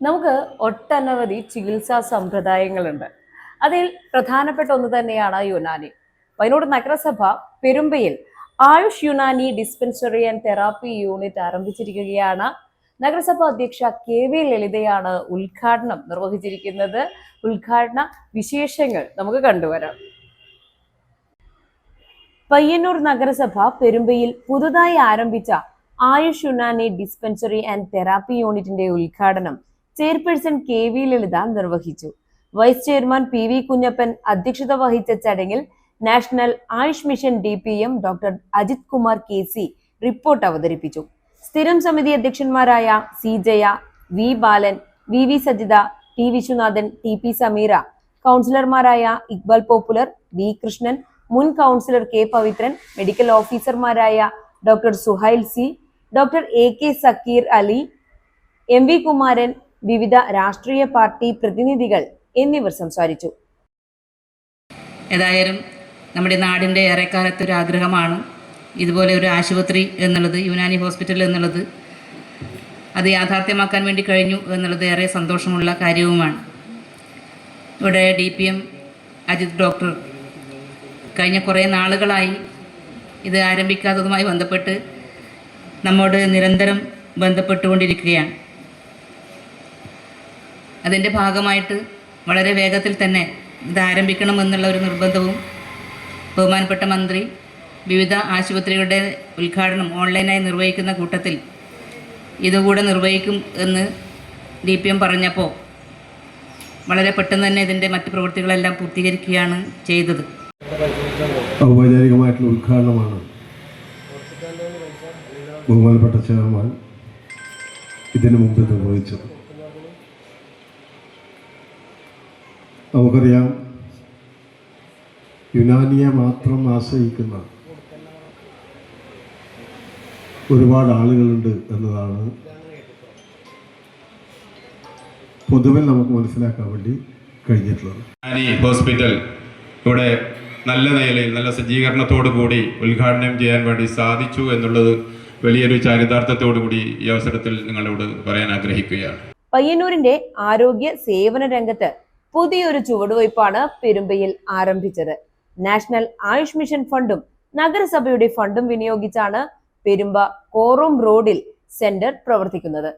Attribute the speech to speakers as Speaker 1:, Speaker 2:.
Speaker 1: നമുക്ക് ഒട്ടനവധി ചികിത്സാ സമ്പ്രദായങ്ങളുണ്ട്. അതിൽ പ്രധാനപ്പെട്ട ഒന്ന് തന്നെയാണ് യുനാനി. വയനാട് നഗരസഭ പെരുമ്പയിൽ Ayush Unani dispensary and therapy unit ആരംഭിച്ചിരിക്കുകയാണ്. നഗരസഭ അധ്യക്ഷ കെ വി ലളിതയാണ് ഉദ്ഘാടനം നിർവഹിച്ചിരിക്കുന്നത്. ഉദ്ഘാടന വിശേഷങ്ങൾ നമുക്ക് കണ്ടുവരാം. പയ്യന്നൂർ നഗരസഭ പെരുമ്പയിൽ പുതുതായി ആരംഭിച്ച Ayush Unani dispensary and therapy യൂണിറ്റിന്റെ ഉദ്ഘാടനം ചെയർപേഴ്സൺ കെ വി ലളിത നിർവഹിച്ചു. Vice chairman P V Kunhappan അധ്യക്ഷത വഹിച്ച ചടങ്ങിൽ national Ayush mission D P M doctor Ajith Kumar K C report അവതരിപ്പിച്ചു. സ്ഥിരം സമിതി അധ്യക്ഷന്മാരായ C Jaya V Balan V V Sajitha T Viswanathan T P Sameera കൗൺസിലർമാരായ Iqbal popular V Krishnan മുൻ councillor K Pavithran medical ഓഫീസർമാരായ doctor Suhail C doctor A K Sakeer Ali M V Kumaran വിവിധ രാഷ്ട്രീയ party പ്രതിനിധികൾ എന്നിവർ സംസാരിച്ചു.
Speaker 2: ഏതായാലും നമ്മുടെ നാടിന്റെ ഏറെക്കാലത്തെ ഒരു ആഗ്രഹമാണ് ഇതുപോലെ ഒരു ആശുപത്രി എന്നുള്ളത് യുനാനി ഹോസ്പിറ്റൽ എന്നുള്ളത്. അത് യാഥാർത്ഥ്യമാക്കാൻ വേണ്ടി കഴിഞ്ഞു എന്നുള്ളത് ഏറെ സന്തോഷമുള്ള കാര്യവുമാണ്. ഇവിടെ D P M Ajith doctor കഴിഞ്ഞ കുറേ നാളുകളായി ഇത് ആരംഭിക്കാത്തതുമായി ബന്ധപ്പെട്ട് നമ്മോട് നിരന്തരം ബന്ധപ്പെട്ടുകൊണ്ടിരിക്കുകയാണ്. അതിന്റെ ഭാഗമായിട്ട് വളരെ വേഗത്തിൽ തന്നെ ഇത് ആരംഭിക്കണമെന്നുള്ള ഒരു നിർബന്ധവും ബഹുമാനപ്പെട്ട മന്ത്രി വിവിധ ആശുപത്രികളുടെ ഉദ്ഘാടനം ഓൺലൈനായി നിർവഹിക്കുന്ന കൂട്ടത്തിൽ ഇതുകൂടെ നിർവഹിക്കും എന്ന് ഡി പി എം പറഞ്ഞപ്പോൾ വളരെ പെട്ടെന്ന് തന്നെ ഇതിന്റെ മറ്റ് പ്രവൃത്തികളെല്ലാം പൂർത്തീകരിക്കുകയാണ് ചെയ്തത്.
Speaker 3: ഔപചാരികമായിട്ടുള്ള ഉദ്ഘാടനമാണ് ബഹുമാനപ്പെട്ട ചെയർമാൻ ഇതിനു മുമ്പ് നിർവഹിച്ചത്. നമുക്കറിയാം യുനാനിയെ മാത്രം ആശ്രയിക്കുന്ന ഒരുപാട് ആളുകളുണ്ട് എന്നതാണ് പൊതുവെ നമുക്ക് മനസ്സിലാക്കാൻ വേണ്ടി കഴിഞ്ഞിട്ടുള്ളത്.
Speaker 4: ഹോസ്പിറ്റൽ ഇവിടെ നല്ല നിലയിൽ നല്ല സജ്ജീകരണത്തോടു കൂടി ഉദ്ഘാടനം ചെയ്യാൻ വേണ്ടി സാധിച്ചു എന്നുള്ളത് വലിയൊരു ചാരിതാർത്ഥത്തോടു കൂടി ഈ അവസരത്തിൽ നിങ്ങളോട് പറയാൻ ആഗ്രഹിക്കുകയാണ്.
Speaker 1: പയ്യന്നൂരിന്റെ ആരോഗ്യ സേവന രംഗത്ത് പുതിയൊരു ചുവടുവയ്പാണ് പെരുമ്പയിൽ ആരംഭിച്ചത്. നാഷണൽ ആയുഷ് മിഷൻ ഫണ്ടും നഗരസഭയുടെ ഫണ്ടും വിനിയോഗിച്ചാണ് പെരുമ്പ കോറോം റോഡിൽ സെന്റർ പ്രവർത്തിക്കുന്നത്.